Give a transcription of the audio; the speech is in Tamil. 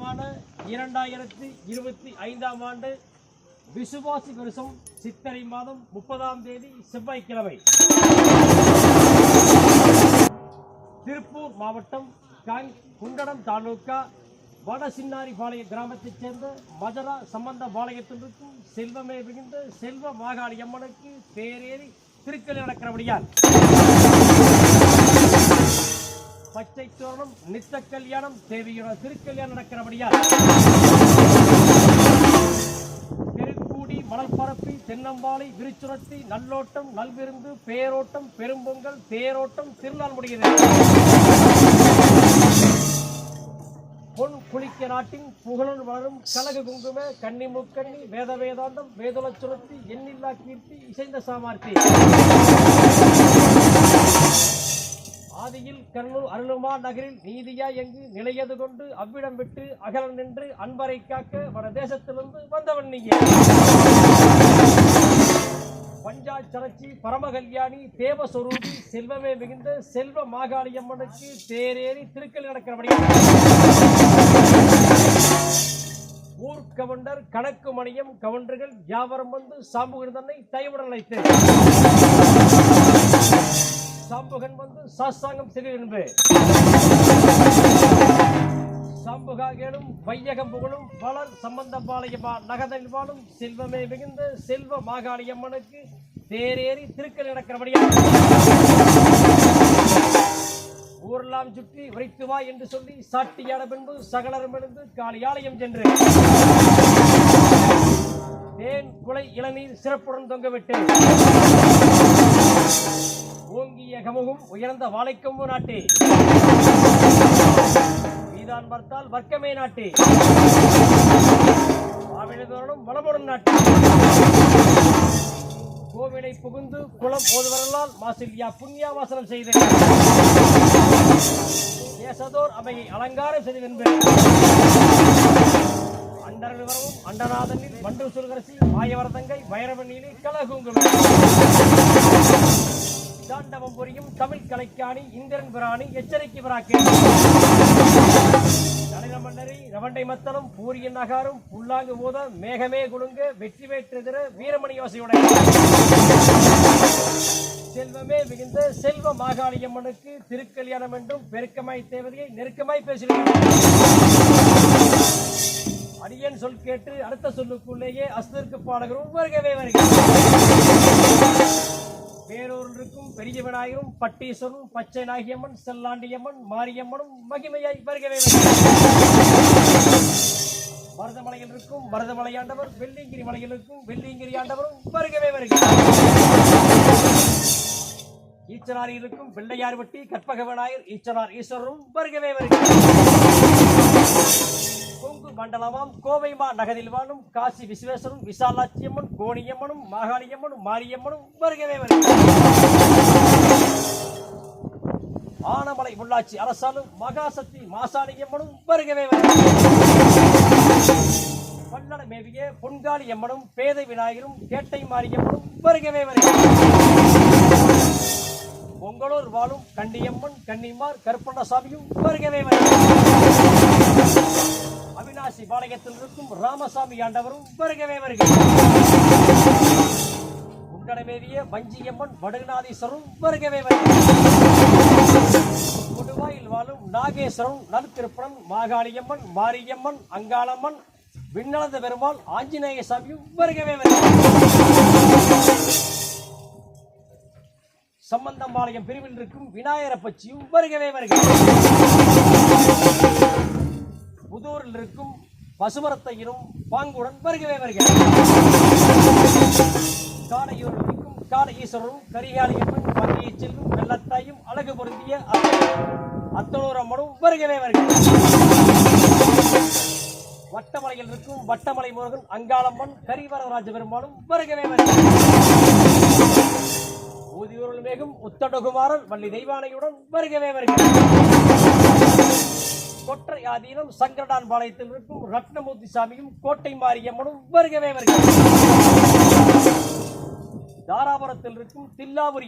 வருடமான இரண்டாயிரத்தி இருபத்தி ஐந்தாம் ஆண்டு விசுவாசி வருஷம் சித்திரை மாதம் முப்பதாம் தேதி செவ்வாய்க்கிழமை. திருப்பூர் மாவட்டம் காங் குண்டடம் தாலுகா வடசின்னாரிபாளைய கிராமத்தைச் சேர்ந்த மதுரா சம்பந்த பாளையத்திலிருக்கும் செல்வமே மிகுந்த செல்வ மாகாளி அம்மனுக்கு பேரேறி திருக்கல் நடக்கிறபடியால் பச்சை தோரணம் நித்த கல்யாணம் தேவியோட திருக்கல்யாணம் நடக்கிறபடியால் பெருக்கூடி மணல் பரப்பி தென்னம்பாலை விருச்சுரத்தி நல்லோட்டம் நல்விருந்து பேரோட்டம் பெரும்பொங்கல் தேரோட்டம் திருநாள் முடிகிறது பொன் குளிக்க நாட்டின் புகழன் வளரும் கலக குங்கும கன்னி முக்கண்ணி வேத வேதாந்தம் வேதுல சுரத்தி எண்ணில்லா கீர்த்தி இசைந்த சாமார்த்தி. ஆதியில் கருணூர் அருளுமா நகரில் நீதியா எங்கு நிலையது கொண்டு அவ்விடம் விட்டு அகலம் நின்று அன்பரை காக்க வடதேசத்திலிருந்து வந்தவன் வந்தவன் நீயே. பஞ்சாச்சரச்சி பரமகல்யாணி தேவஸ்வரூபி செல்வமே மிகுந்த செல்வ மாகாளி அம்மனுக்கு தேரேறி திருக்கல் நடக்கிறபடி. ஊர்கவண்டர் கணக்கு மணியம் கவண்டர்கள் யாவரம் வந்து சாம்புகன் தன்னை தயவுடன் அழைத்தேன். சாம்புகன் வந்து சாஸ்தாங்கம் செய்து என்பது வையகம் புகழும் பலர் சம்பந்தபாளையமா நகதல் வாழும் செல்வமே மிகுந்த செல்வ மாகாளி அம்மனுக்கு தேரேறி திருக்கல் நடக்கிறபடியாக ஊரெல்லாம் சுற்றி உரைத்து வா என்று சொல்லி சாட்டியான பின்பு சகலரும் எழுந்து காளியாலயம் சென்று. தேன் குலை இளநீர் சிறப்புடன் தொங்கவிட்டு. ஓங்கிய கமுகும் உயர்ந்த வாழைக்கம்பு நாட்டே. மீதான் பார்த்தால் வர்க்கமே நாட்டே. மாவினதோறும் வளமுடன் நாட்டே. கோவிலை புகுந்து குளம் போதுவரலால் மாசில்யா புண்ணியா வாசனம் செய்தேன் தேசதோர் அவையை அலங்காரம் செய்து அண்டர் விவரமும் அண்டநாதனில் மன்று சுருகரசி மாயவரதங்கை வைரவனிலே கலகுங்குமே தாண்டவம் புரியும் தமிழ் கலைக்காணி இந்திரன் பிராணி எச்சரிக்கை பிராக்கே மன்னரி ரவண்டை மத்தளம் பூரிய நகாரும் புல்லாங்கு ஊத மேகமே குழுங்கு வெற்றி வேற்றெதிர வீரமணி யோசையுடைய செல்வமே மிகுந்த செல்வ மாகாளியம்மனுக்கு திருக்கல்யாணம் என்றும் பெருக்கமாய் தேவதையை நெருக்கமாய் பேசுகிறேன். அடியன் சொல் கேட்டு அடுத்த சொல்லுக்குள்ளேயே அஸ்திற்கு பாடகரும் வருகவே வருகிறார். வேறொரு பெரிய விநாயகரும் பட்டீஸ்வரரும் பச்சை நாகியம்மன் செல்லாண்டியம்மன் மாரியம்மனும் மகிமையாய் வருகவே மருதமலையில் இருக்கும் மருதமலை ஆண்டவர் வெள்ளிங்கிரி மலையில் இருக்கும் வெள்ளிங்கிரி ஆண்டவரும் வருகவே வருகிறார். ஈச்சனார் இருக்கும் பிள்ளையார் வெட்டி கற்பக விநாயகர் ஈச்சனார் ஈஸ்வரரும் வருகவே வருகிறார். கொங்கு மண்டலமாம் கோவைமா நகரில் வாழும் காசி விஸ்வேஸ்வரும் விசாலாட்சியம்மன் கோணியம்மனும் மாகாளியம்மனும் மாரியம்மனும் வருகவே ஆனமலை உள்ளாட்சி அரசாலும் மகாசக்தி மாசாணியம்மனும் வருகவே பல்லட மேவிய பொன்காளி அம்மனும் பேதை விநாயகரும் கேட்டை மாரியம்மனும் வருகவே பொங்கலூர் வாழும் கண்டியம்மன் கன்னிமார் கருப்பண்ணசாமியும் வருகவே வருகிறார் அவினாசி பாளையத்தில் இருக்கும் ராமசாமி ஆண்டவரும் வருகவே வருகிறார் உண்டடமேவிய வஞ்சியம்மன் வடுகநாதீஸ்வரரும் வருகவே வருகிறார் குடுவாயில் வாழும் நாகேஸ்வரன் நல்திருப்பணம் மாகாளியம்மன் மாரியம்மன் அங்காளம்மன் விண்ணளந்த பெருமாள் ஆஞ்சநேய சாமியும் வருகவே வருகிறார் சம்பந்தம்பாளையம் பிரிவில் இருக்கும் விநாயகர பச்சியும் வருகவே வருகிறது புதூரில் இருக்கும் பசுமரத்தையிலும் பாங்குடன் வருகவே வருகிறார். காடையூரில் இருக்கும் காட ஈஸ்வரரும் கரிகாலியம்மன் பங்கையை செல்லும் வெள்ளத்தாயும் அழகு பொருந்திய அத்தனூர் அம்மனும் வருகவே வருகிறார். வட்டமலையில் இருக்கும் வட்டமலை முருகன் அங்காளம்மன் கரிவரராஜ பெருமாளும் வருகவே வருகிறார். ஊதியூரில் மேகும் உத்தடகுமாரன் வள்ளி தெய்வானையுடன் வருகவே வருகிறார். கொற்றை ஆதீனம் சங்கரடான் பாளையத்தில் இருக்கும் ரத்னமூர்த்தி சாமியும் கோட்டை மாரியம்மனும் வருகவே வருகிறது தாராபுரத்தில் இருக்கும் தில்லாபுரி